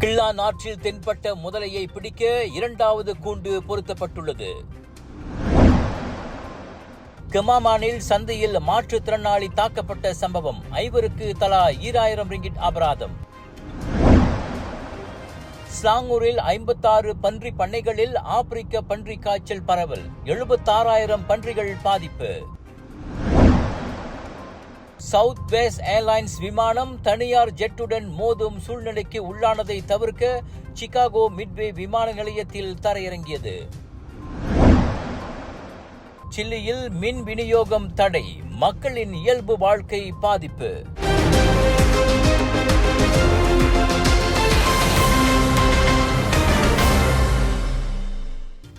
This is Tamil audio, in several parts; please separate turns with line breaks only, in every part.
கிள்ளா நாற்றில் தென்பட்ட முதலையை பிடிக்க இரண்டாவது கூண்டு பொருத்தப்பட்டுள்ளது. கமாமானில் சந்தையில் மாற்றுத்திறனாளி தாக்கப்பட்ட சம்பவம். ஐவருக்கு தலா ஈராயிரம் ரிங்கிட் அபராதம். ஸ்லாங்கூரில் ஐம்பத்தாறு பன்றி பண்ணைகளில் ஆப்பிரிக்க பன்றி காய்ச்சல் பரவல். எழுபத்தாறாயிரம் பன்றிகள் பாதிப்பு. சவுத் வேஸ்ட் ஏர்லைன்ஸ் விமானம் தனியார் ஜெட்டுடன் மோதும் சூழ்நிலைக்கு உள்ளானதை தவிர்க்க சிகாகோ மிட்வே விமான நிலையத்தில் தரையிறங்கியது. சில்லியில் மின் விநியோகம் தடை மக்களின் இயல்பு வாழ்க்கை பாதிப்பு.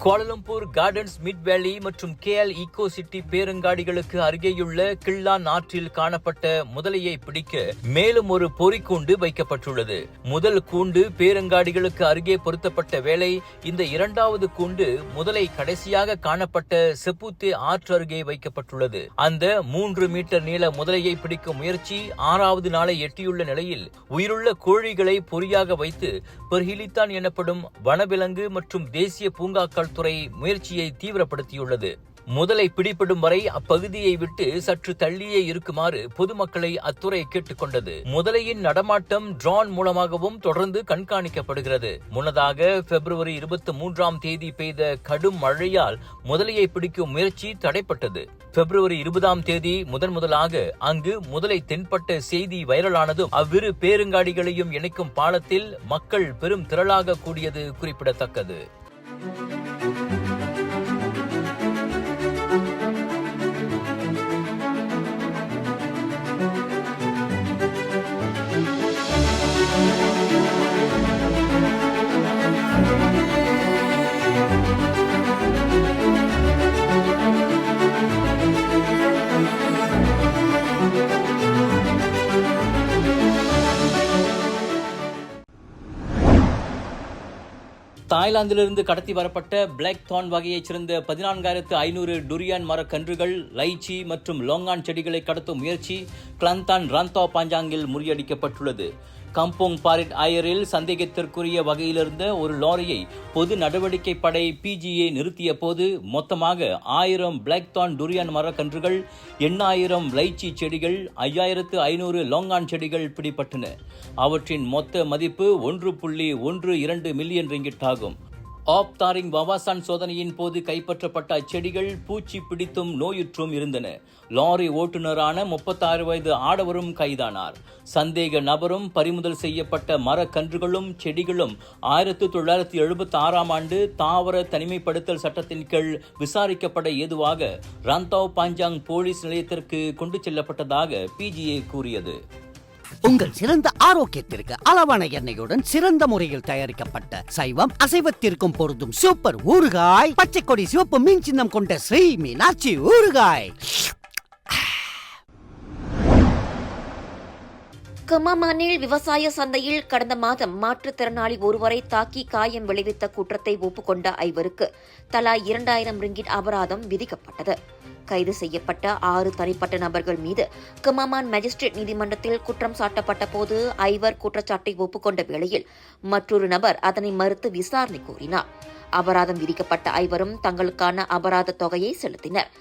கோலலம்பூர் கார்டன்ஸ் மிட் வேலி மற்றும் கேஎல் ஈகோ சிட்டி பேருங்காடிகளுக்கு அருகேயுள்ள கிள்ளான் ஆற்றில் காணப்பட்ட முதலையை பிடிக்க மேலும் ஒரு பொறிக்கூண்டு வைக்கப்பட்டுள்ளது. முதல் கூண்டு பேரங்காடிகளுக்கு அருகே பொருத்தப்பட்ட வேளை இந்த இரண்டாவது கூண்டு முதலை கடைசியாக காணப்பட்ட செப்புத்தே ஆற்று அருகே வைக்கப்பட்டுள்ளது. அந்த மூன்று மீட்டர் நீள முதலையை பிடிக்கும் முயற்சி ஆறாவது நாளை எட்டியுள்ள நிலையில் உயிருள்ள கோழிகளை பொறியாக வைத்து பெர்ஹிலித்தான் எனப்படும் வனவிலங்கு மற்றும் தேசிய பூங்காக்கள் காவல்துறை முயற்சியை தீவிரப்படுத்தியுள்ளது. முதலை பிடிபடும் வரை அப்பகுதியை விட்டு சற்று தள்ளியே இருக்குமாறு பொதுமக்களை அத்துறை கேட்டுக்கொண்டது. முதலையின் நடமாட்டம் ட்ரோன் மூலமாகவும் தொடர்ந்து கண்காணிக்கப்படுகிறது. முன்னதாக பிப்ரவரி இருபத்தி மூன்றாம் தேதி பெய்த கடும் மழையால் முதலையை பிடிக்கும் முயற்சி தடைப்பட்டது. பிப்ரவரி இருபதாம் தேதி முதன் முதலாக அங்கு முதலை தென்பட்ட செய்தி வைரலானதும் அவ்விரு பேருங்காடிகளையும் இணைக்கும் பாலத்தில் மக்கள் பெரும் திரளாக கூடியது குறிப்பிடத்தக்கது. தாய்லாந்திலிருந்து கடத்தி வரப்பட்ட பிளாக் தான் வகையைச் சேர்ந்த பதினான்காயிரத்து ஐநூறு டுரியான் மரக்கன்றுகள் லைச்சி மற்றும் லோங்கான் செடிகளை கடத்தும் முயற்சி கிளந்தான் ரந்தோ பாஞ்சாங்கில் முறியடிக்கப்பட்டுள்ளது. கம்போங் பாரிட் ஆயரில் சந்தேகத்திற்குரிய வகையிலிருந்த ஒரு லாரியை பொது நடவடிக்கை படை பிஜிஏ நிறுத்திய போது மொத்தமாக ஆயிரம் பிளாக்தான் டுரியான் மரக்கன்றுகள் எண்ணாயிரம் லைச்சி செடிகள் ஐயாயிரத்து ஐநூறு லோங்கான் செடிகள் பிடிபட்டன. அவற்றின் மொத்த மதிப்பு ஒன்று புள்ளி ஒன்று இரண்டு மில்லியன் ரிங்கிட் ஆகும். ஆப் தாரிங் வவாசான் சோதனையின் போது கைப்பற்றப்பட்ட அச்செடிகள் பூச்சி பிடித்தும் நோயுற்றும் இருந்தன. லாரி ஓட்டுநரான முப்பத்தாறு வயது ஆடவரும் கைதானார். சந்தேக நபரும் பறிமுதல் செய்யப்பட்ட மரக்கன்றுகளும் செடிகளும் ஆயிரத்தி தொள்ளாயிரத்தி எழுபத்தி ஆறாம் ஆண்டு தாவர தனிமைப்படுத்தல் சட்டத்தின் கீழ் விசாரிக்கப்பட ஏதுவாக ரந்தாவ் பாஞ்சாங் போலீஸ் நிலையத்திற்கு கொண்டு செல்லப்பட்டதாக பிஜிஏ கூறியது.
உங்கள் சிறந்த ஆரோக்கியத்திற்கு அளவான எண்ணெயுடன் சிறந்த முறையில் தயாரிக்கப்பட்ட சைவம் அசைவத்திற்கும் பொருந்தும் சூப்பர் ஊறுகாய் பச்சை கொடி சிவப்பு மீன் சின்னம் கொண்ட ஸ்ரீ மீனாட்சி ஊறுகாய்.
கமாமானில் விவசாய சந்தையில் கடந்த மாதம் மாற்றுத்திறனாளி ஒருவரை தாக்கி காயம் விளைவித்த குற்றத்தை ஒப்புக்கொண்ட ஐவருக்கு தலா இரண்டாயிரம் ரிங்கிட் அபராதம் விதிக்கப்பட்டது. கைது செய்யப்பட்ட ஆறு தனிப்பட்ட நபர்கள் மீது கமாமான் மேஜிஸ்ட்ரேட் நீதிமன்றத்தில் குற்றம் சாட்டப்பட்ட போது ஐவர் குற்றச்சாட்டை ஒப்புக்கொண்ட வேளையில் மற்றொரு நபர் அதனை மறுத்து விசாரணை கோரினார் அபராதம் விதிக்கப்பட்ட ஐவரும் தங்களுக்கான அபராத தொகையை செலுத்தினர்.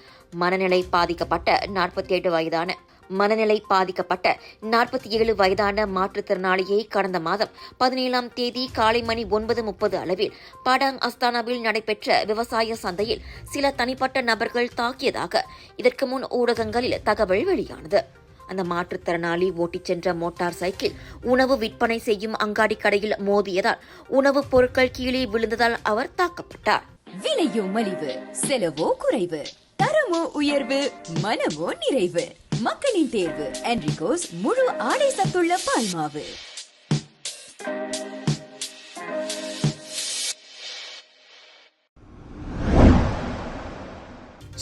மனநிலை பாதிக்கப்பட்ட நாற்பத்தி எட்டு வயதான மனநிலை பாதிக்கப்பட்ட நாற்பத்தி ஏழு வயதான மாற்றுத்திறனாளியை கடந்த மாதம் பதினேழாம் தேதி காலை மணி ஒன்பது முப்பது அளவில் படாங் அஸ்தானாவில் நடைபெற்ற விவசாய சந்தையில் சில தனிப்பட்ட நபர்கள் தாக்கியதாக இதற்கு முன் ஊடகங்களில் தகவல் வெளியானது. அந்த மாற்றுத்திறனாளி ஓட்டிச் சென்ற மோட்டார் சைக்கிள் உணவு விற்பனை செய்யும் அங்காடி கடையில் மோதியதால் உணவுப் பொருட்கள் கீழே விழுந்ததால் அவர் தாக்கப்பட்டார்.
விலையோ மலிவு செலவோ குறைவு தரமோ உயர்வு மனமோ நிறைவு. மக்களின் தேர்வு. என்ரிகோஸ் முழு ஆடை சத்துள்ள பால்மாவு.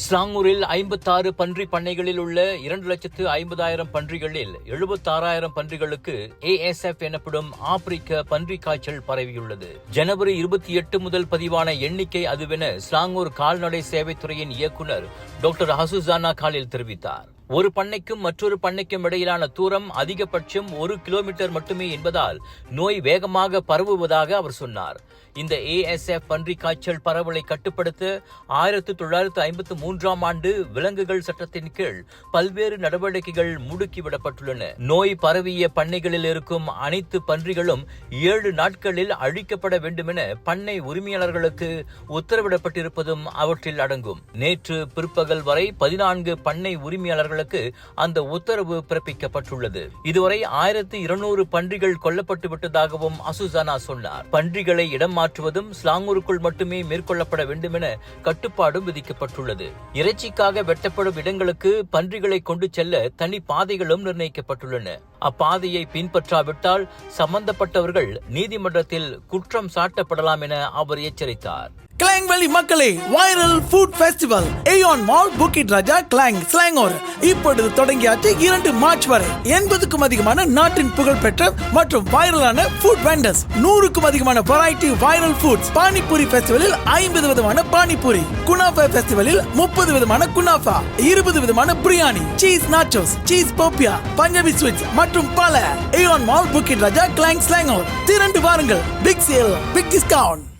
ஸ்லாங்கூரில் ஐம்பத்தாறு பன்றி பண்ணைகளில் உள்ள இரண்டு லட்சத்து ஐம்பதாயிரம் பன்றிகளில் எழுபத்தாறாயிரம் பன்றிகளுக்கு ஏஎஸ்எஃப் எனப்படும் ஆப்பிரிக்க பன்றி காய்ச்சல் பரவியுள்ளது. ஜனவரி இருபத்தி எட்டு முதல் பதிவான எண்ணிக்கை அதுவென ஸ்லாங்கூர் கால்நடை சேவைத்துறையின் இயக்குனர் டாக்டர் ஹசுசானா காலில் தெரிவித்தார். ஒரு பண்ணைக்கும் மற்றொரு பண்ணைக்கும் இடையிலான தூரம் அதிகபட்சம் ஒரு கிலோமீட்டர் மட்டுமே என்பதால் நோய் வேகமாக பரவுவதாக அவர் சொன்னார். இந்த ஏஎஸ்எஃப் பன்றி காய்ச்சல் பரவலை கட்டுப்படுத்த ஆயிரத்தி தொள்ளாயிரத்து ஐம்பத்தி மூன்றாம் ஆண்டு விலங்குகள் சட்டத்தின் கீழ் பல்வேறு நடவடிக்கைகள் முடுக்கிவிடப்பட்டுள்ளன. நோய் பரவிய பண்ணைகளில் இருக்கும் அனைத்து பன்றிகளும் ஏழு நாட்களில் அழிக்கப்பட வேண்டுமென பண்ணை உரிமையாளர்களுக்கு உத்தரவிடப்பட்டிருப்பதும் அவற்றில் அடங்கும். நேற்று பிற்பகல் வரை பதினான்கு பண்ணை உரிமையாளர்கள் உரிமையாளர்களுக்கு அந்த உத்தரவு பிறப்பிக்கப்பட்டுள்ளது. இதுவரை ஆயிரத்தி இருநூறு பன்றிகள் கொல்லப்பட்டு விட்டதாகவும் அசுசானா சொன்னார். பன்றிகளை இடம் மாற்றுவதும் ஸ்லாங்கூருக்குள் மட்டுமே மேற்கொள்ளப்பட வேண்டும் என கட்டுப்பாடும் விதிக்கப்பட்டுள்ளது. இறைச்சிக்காக வெட்டப்படும் இடங்களுக்கு பன்றிகளை கொண்டு செல்ல தனி பாதைகளும் நிர்ணயிக்கப்பட்டுள்ளன. அப்பாதையை பின்பற்றாவிட்டால் சம்பந்தப்பட்டவர்கள் நீதிமன்றத்தில் குற்றம் சாட்டப்படலாம் என அவர் எச்சரித்தார்.
கிளாங் வேலி மக்களே viral food festival Aeon mall Bukit Raja Klang Selangor இப்பொழுது தொடங்கியாச்சு இரண்டு மார்ச் வரை. எண்பதுக்கும் அதிகமான நாட்டின் புகழ்பெற்ற மற்றும் வைரலான ஃபுட் வெண்டர்ஸ் நூறுக்கும் அதிகமான வெரைட்டி வைரல் ஃபுட்ஸ் பானிபூரி ஃபெஸ்டிவலில் ஐம்பது விதமான பானிபூரி. குனாஃபா ஃபெஸ்டிவலில் முப்பது விதமான குனாஃபா. இருபது விதமான biryani. Cheese nachos cheese popiah Punjabi sweets மற்றும் பல. ஏயான் mall Bukit Raja Klang Selangor திரண்டு வாருங்கள். பிக் சேல் பிக் டிஸ்கவுண்ட்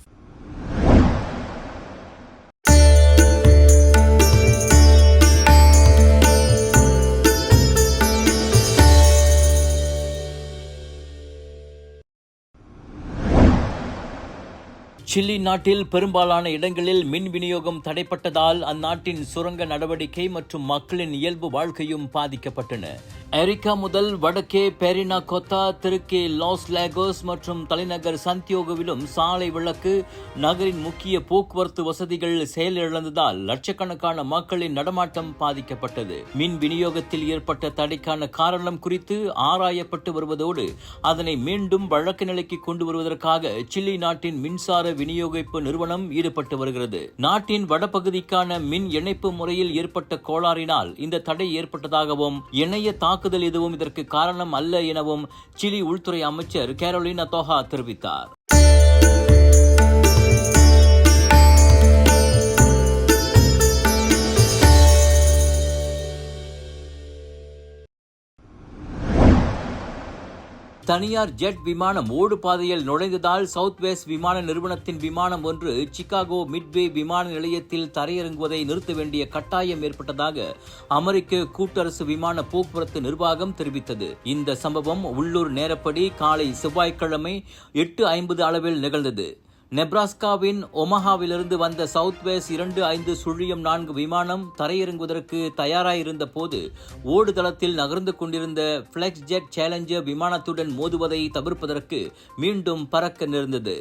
சில்லி நாட்டில் பெரும்பாலான இடங்களில் மின் விநியோகம் தடைப்பட்டதால் அந்நாட்டின் சுரங்க நடவடிக்கை மற்றும் மக்களின் இயல்பு வாழ்க்கையும் பாதிக்கப்பட்டன. எரிக்கா முதல் வடக்கே பெரினா கொத்தா தெற்கே லாஸ் லேகோஸ் மற்றும் தலைநகர் சந்தியோகவிலும் சாலை விளக்கு நகரின் முக்கிய போக்குவரத்து வசதிகள் செயலிழந்ததால் லட்சக்கணக்கான மக்களின் நடமாட்டம் பாதிக்கப்பட்டது. மின் விநியோகத்தில் ஏற்பட்ட தடைக்கான காரணம் குறித்து ஆராயப்பட்டு வருவதோடு அதனை மீண்டும் வழக்கு நிலைக்கு கொண்டு வருவதற்காக சில்லி நாட்டின் மின்சார விநியோகிப்பு நிறுவனம் ஈடுபட்டு வருகிறது. நாட்டின் வடபகுதிக்கான மின் இணைப்பு முறையில் ஏற்பட்ட கோளாறினால் இந்த தடை ஏற்பட்டதாகவும் இணைய தாக்குதல் எதுவும் இதற்கு காரணம் அல்ல எனவும் சிலி உள்துறை அமைச்சர் கேரோலினா தோஹா தெரிவித்தார். தனியார் ஜெட் விமானம் ஓடு பாதையில் நுழைந்ததால் சவுத் வெஸ்ட் விமான நிறுவனத்தின் விமானம் ஒன்று சிகாகோ மிட்வே விமான நிலையத்தில் தரையிறங்குவதை நிறுத்த வேண்டிய கட்டாயம் ஏற்பட்டதாக அமெரிக்க கூட்டரசு விமான போக்குவரத்து நிர்வாகம் தெரிவித்தது. இந்த சம்பவம் உள்ளூர் நேரப்படி காலை செவ்வாய்க்கிழமை எட்டு ஐம்பது அளவில் நிகழ்ந்தது. நெப்ராஸ்காவின் ஒமஹாவிலிருந்து வந்த சவுத் வேஸ் இரண்டு ஐந்து சுழியம் நான்கு விமானம் தரையிறங்குவதற்கு தயாராயிருந்த போது ஓடுதளத்தில் நகர்ந்து கொண்டிருந்த ஃபிளெக்ஸ் ஜெட் சேலஞ்சர் விமானத்துடன் மோதுவதை தவிர்ப்பதற்கு மீண்டும் பறக்க நேர்ந்தது.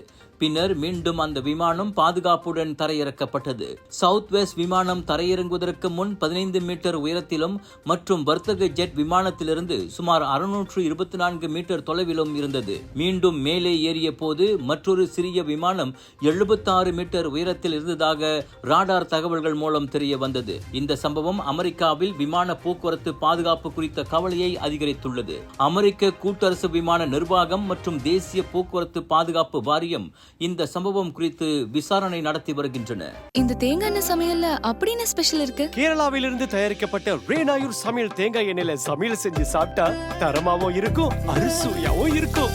பின்னர் மீண்டும் அந்த விமானம் பாதுகாப்புடன் தரையிறக்கப்பட்டது. சவுத் வெஸ்ட் விமானம் தரையிறங்குவதற்கு முன் பதினைந்து மீட்டர் உயரத்திலும் மற்றும் வர்த்தக ஜெட் விமானத்திலிருந்து சுமார் அறுநூற்று இருபத்தி நான்கு மீட்டர் தொலைவிலும் இருந்தது. மீண்டும் மேலே ஏறிய போது மற்றொரு சிறிய விமானம் எழுபத்தாறு மீட்டர் உயரத்தில் இருந்ததாக ராடார் தகவல்கள் மூலம் தெரிய வந்தது. இந்த சம்பவம் அமெரிக்காவில் விமான போக்குவரத்து பாதுகாப்பு குறித்த கவலையை அதிகரித்துள்ளது. அமெரிக்க கூட்டரசு விமான நிர்வாகம் மற்றும் தேசிய போக்குவரத்து பாதுகாப்பு வாரியம் இந்த சம்பவம் குறித்து விசாரணை நடத்தி வருகின்றன.
இந்த தேங்காய் எண்ணெய் சமையல்ல அப்படின்னு ஸ்பெஷல் இருக்கு?
கேரளாவிலிருந்து தயாரிக்கப்பட்ட ரேனாயூர் சமையல் தேங்காய் எண்ணெயில சமையல் செஞ்சு சாப்பிட்டா தரமாவும் இருக்கும் அறுசுவையாவும் இருக்கும்.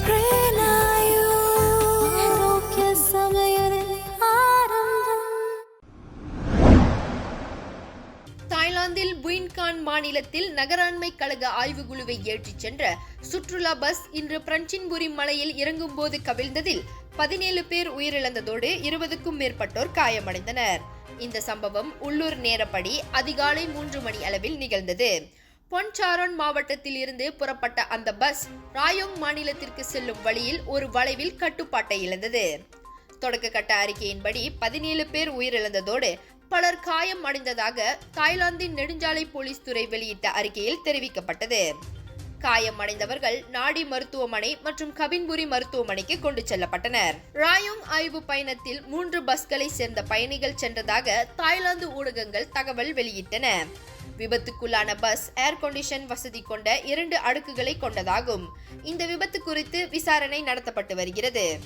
தாய்லாந்தில் புயின்கான் மாநிலத்தில் நகராண்மை கழக ஆய்வுக்குழுவை ஏற்றிச் சென்ற சுற்றுலா பஸ் இன்று பிரஞ்சின்புரி மலையில் இறங்கும்போது கவிழ்ந்ததில் பதினேழு பேர் உயிரிழந்ததோடு இருபதுக்கும் மேற்பட்டோர் காயமடைந்தனர். இந்த சம்பவம் உள்ளூர் நேரப்படி அதிகாலை மூன்று மணி அளவில் நிகழ்ந்தது. பொன்சாரோன் மாவட்டத்தில் இருந்து புறப்பட்ட அந்த பஸ் ராயோங் மாநிலத்திற்கு செல்லும் வழியில் ஒரு வளைவில் கட்டுப்பாட்டை இழந்தது. தொடக்க கட்ட அறிக்கையின்படி பதினேழு பேர் உயிரிழந்ததோடு பலர் காயம் அடைந்ததாக தாய்லாந்தின் நெடுஞ்சாலை போலீஸ் துறை வெளியிட்ட அறிக்கையில் தெரிவிக்கப்பட்டது. காயமடைந்தவர்கள் நாடி மருத்துவமனை மற்றும் கபின்புரி மருத்துவமனைக்கு கொண்டு செல்லப்பட்டனர். ராயோங் ஆய்வு பயணத்தில் மூன்று பஸ்களை சேர்ந்த பயணிகள் சென்றதாக தாய்லாந்து ஊடகங்கள் தகவல் வெளியிட்டன. விபத்துக்குள்ளான பஸ் ஏர் கண்டிஷன் வசதி கொண்ட இரண்டு அடுக்குகளை கொண்டதாகும். இந்த விபத்து குறித்து விசாரணை நடத்தப்பட்டு வருகிறது.